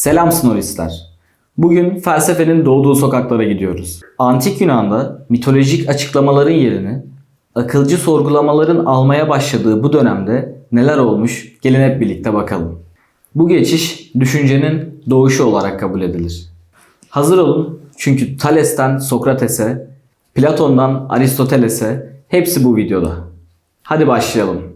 Selam snoristler. Bugün felsefenin doğduğu sokaklara gidiyoruz. Antik Yunan'da mitolojik açıklamaların yerini akılcı sorgulamaların almaya başladığı bu dönemde neler olmuş gelin hep birlikte bakalım. Bu geçiş düşüncenin doğuşu olarak kabul edilir. Hazır olun çünkü Thales'ten Sokrates'e, Platon'dan Aristoteles'e hepsi bu videoda. Hadi başlayalım.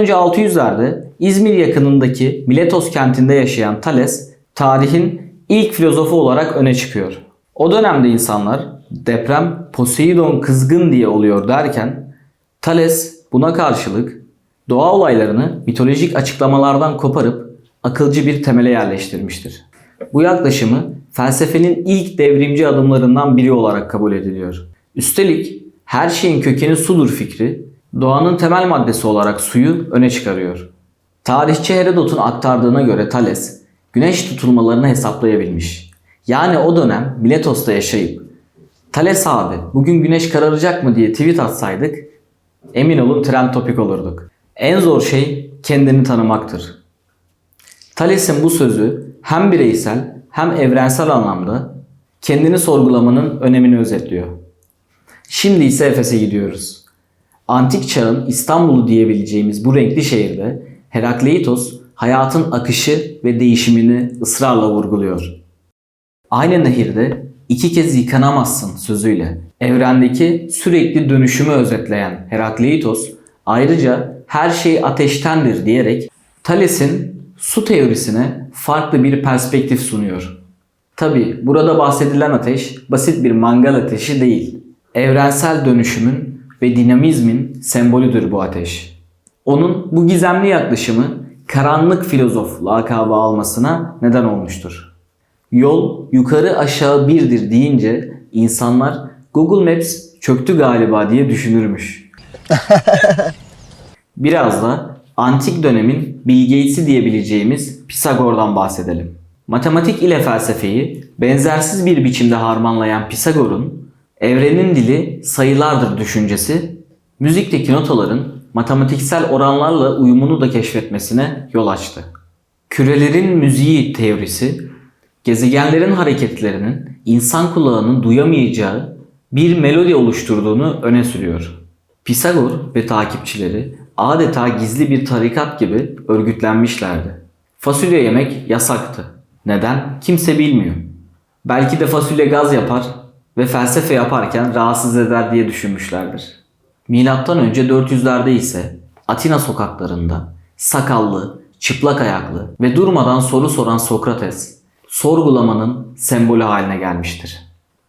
Önce 600'lerde İzmir yakınındaki Miletos kentinde yaşayan Thales, tarihin ilk filozofu olarak öne çıkıyor. O dönemde insanlar deprem Poseidon kızgın diye oluyor derken Thales buna karşılık doğa olaylarını mitolojik açıklamalardan koparıp akılcı bir temele yerleştirmiştir. Bu yaklaşımı felsefenin ilk devrimci adımlarından biri olarak kabul ediliyor. Üstelik her şeyin kökeni sudur fikri doğanın temel maddesi olarak suyu öne çıkarıyor. Tarihçi Herodot'un aktardığına göre Thales güneş tutulmalarını hesaplayabilmiş. Yani o dönem Miletos'ta yaşayıp Thales abi bugün güneş kararacak mı diye tweet atsaydık emin olun trend topik olurduk. En zor şey kendini tanımaktır. Thales'in bu sözü hem bireysel hem evrensel anlamda kendini sorgulamanın önemini özetliyor. Şimdi ise Efes'e gidiyoruz. Antik çağın İstanbul'u diyebileceğimiz bu renkli şehirde Herakleitos hayatın akışı ve değişimini ısrarla vurguluyor. Aynı nehirde iki kez yıkanamazsın sözüyle evrendeki sürekli dönüşümü özetleyen Herakleitos ayrıca her şey ateştendir diyerek Thales'in su teorisine farklı bir perspektif sunuyor. Tabi burada bahsedilen ateş basit bir mangal ateşi değil. Evrensel dönüşümün ve dinamizmin sembolüdür bu ateş. Onun bu gizemli yaklaşımı karanlık filozof lakabı almasına neden olmuştur. Yol yukarı aşağı birdir deyince insanlar Google Maps çöktü galiba diye düşünürmüş. Biraz da antik dönemin Bill Gates'i diyebileceğimiz Pisagor'dan bahsedelim. Matematik ile felsefeyi benzersiz bir biçimde harmanlayan Pisagor'un evrenin dili sayılardır düşüncesi, müzikteki notaların matematiksel oranlarla uyumunu da keşfetmesine yol açtı. Kürelerin müziği teorisi, gezegenlerin hareketlerinin insan kulağının duyamayacağı bir melodi oluşturduğunu öne sürüyor. Pisagor ve takipçileri adeta gizli bir tarikat gibi örgütlenmişlerdi. Fasulye yemek yasaktı. Neden? Kimse bilmiyor. Belki de fasulye gaz yapar ve felsefe yaparken rahatsız eder diye düşünmüşlerdir. Milattan önce 400'lerde ise Atina sokaklarında sakallı, çıplak ayaklı ve durmadan soru soran Sokrates sorgulamanın sembolü haline gelmiştir.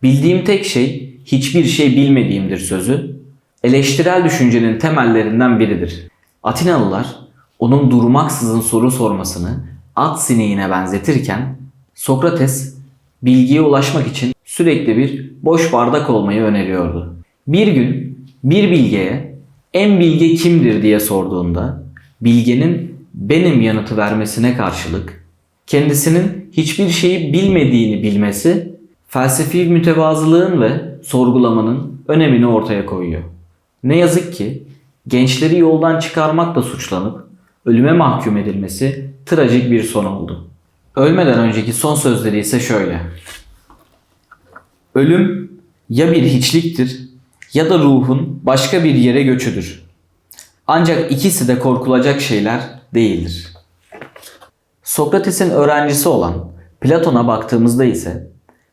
Bildiğim tek şey hiçbir şey bilmediğimdir sözü eleştirel düşüncenin temellerinden biridir. Atinalılar onun durmaksızın soru sormasını at sineğine benzetirken Sokrates bilgiye ulaşmak için sürekli bir boş bardak olmayı öneriyordu. Bir gün bir bilgeye en bilge kimdir diye sorduğunda bilgenin benim yanıtı vermesine karşılık kendisinin hiçbir şeyi bilmediğini bilmesi felsefi mütevazılığın ve sorgulamanın önemini ortaya koyuyor. Ne yazık ki gençleri yoldan çıkarmakla suçlanıp ölüme mahkum edilmesi trajik bir son oldu. Ölmeden önceki son sözleri ise şöyle. Ölüm ya bir hiçliktir ya da ruhun başka bir yere göçüdür. Ancak ikisi de korkulacak şeyler değildir. Sokrates'in öğrencisi olan Platon'a baktığımızda ise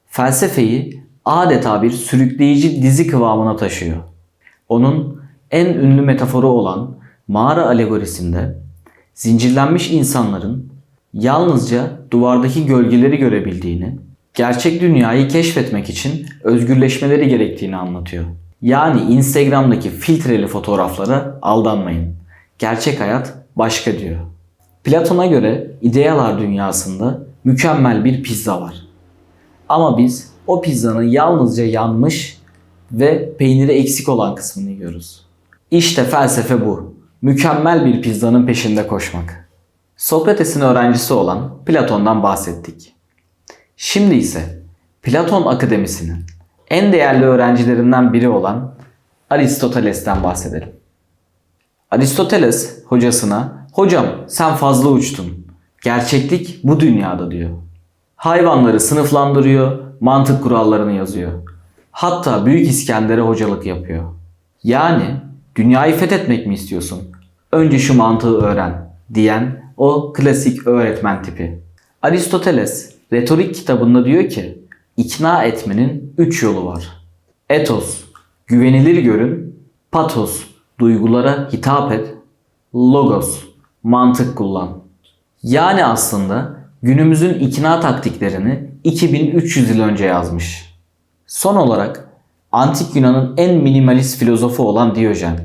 felsefeyi adeta bir sürükleyici dizi kıvamına taşıyor. Onun en ünlü metaforu olan mağara alegorisinde zincirlenmiş insanların yalnızca duvardaki gölgeleri görebildiğini, gerçek dünyayı keşfetmek için özgürleşmeleri gerektiğini anlatıyor. Yani Instagram'daki filtreli fotoğraflara aldanmayın. Gerçek hayat başka diyor. Platon'a göre idealar dünyasında mükemmel bir pizza var. Ama biz o pizzanın yalnızca yanmış ve peyniri eksik olan kısmını yiyoruz. İşte felsefe bu. Mükemmel bir pizzanın peşinde koşmak. Sokrates'in öğrencisi olan Platon'dan bahsettik. Şimdi ise Platon Akademisi'nin en değerli öğrencilerinden biri olan Aristoteles'ten bahsedelim. Aristoteles hocasına "Hocam sen fazla uçtun. Gerçeklik bu dünyada." diyor. Hayvanları sınıflandırıyor, mantık kurallarını yazıyor. Hatta Büyük İskender'e hocalık yapıyor. Yani dünyayı fethetmek mi istiyorsun? Önce şu mantığı öğren diyen o klasik öğretmen tipi. Aristoteles retorik kitabında diyor ki ikna etmenin 3 yolu var. Etos, güvenilir görün. Patos, duygulara hitap et. Logos, mantık kullan. Yani aslında günümüzün ikna taktiklerini 2300 yıl önce yazmış. Son olarak Antik Yunan'ın en minimalist filozofu olan Diyojen.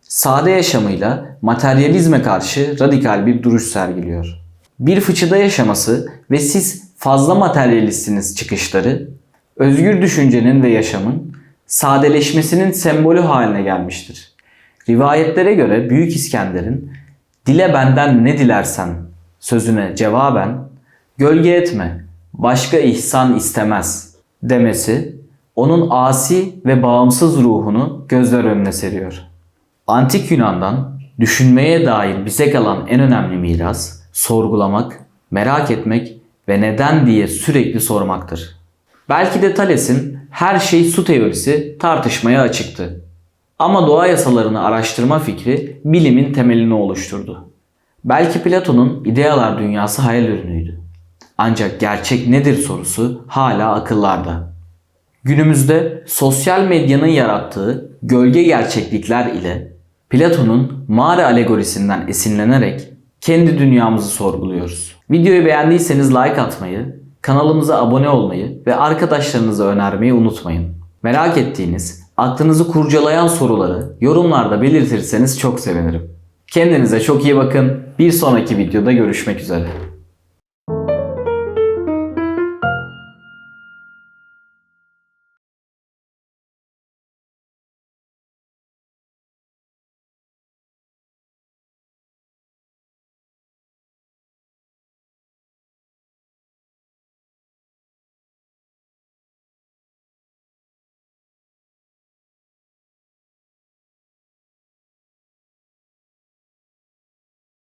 Sade yaşamıyla materyalizme karşı radikal bir duruş sergiliyor. Bir fıçıda yaşaması ve siz fazla materyalistsiniz çıkışları, özgür düşüncenin ve yaşamın sadeleşmesinin sembolü haline gelmiştir. Rivayetlere göre Büyük İskender'in dile benden ne dilersen sözüne cevaben gölge etme başka ihsan istemez demesi onun asi ve bağımsız ruhunu gözler önüne seriyor. Antik Yunan'dan düşünmeye dair bize kalan en önemli miras sorgulamak, merak etmek ve neden diye sürekli sormaktır. Belki de Thales'in her şey su teorisi tartışmaya açıktı. Ama doğa yasalarını araştırma fikri bilimin temelini oluşturdu. Belki Platon'un idealar dünyası hayal ürünüydü. Ancak gerçek nedir sorusu hala akıllarda. Günümüzde sosyal medyanın yarattığı gölge gerçeklikler ile Platon'un mağara alegorisinden esinlenerek kendi dünyamızı sorguluyoruz. Videoyu beğendiyseniz like atmayı, kanalımıza abone olmayı ve arkadaşlarınıza önermeyi unutmayın. Merak ettiğiniz, aklınızı kurcalayan soruları yorumlarda belirtirseniz çok sevinirim. Kendinize çok iyi bakın. Bir sonraki videoda görüşmek üzere.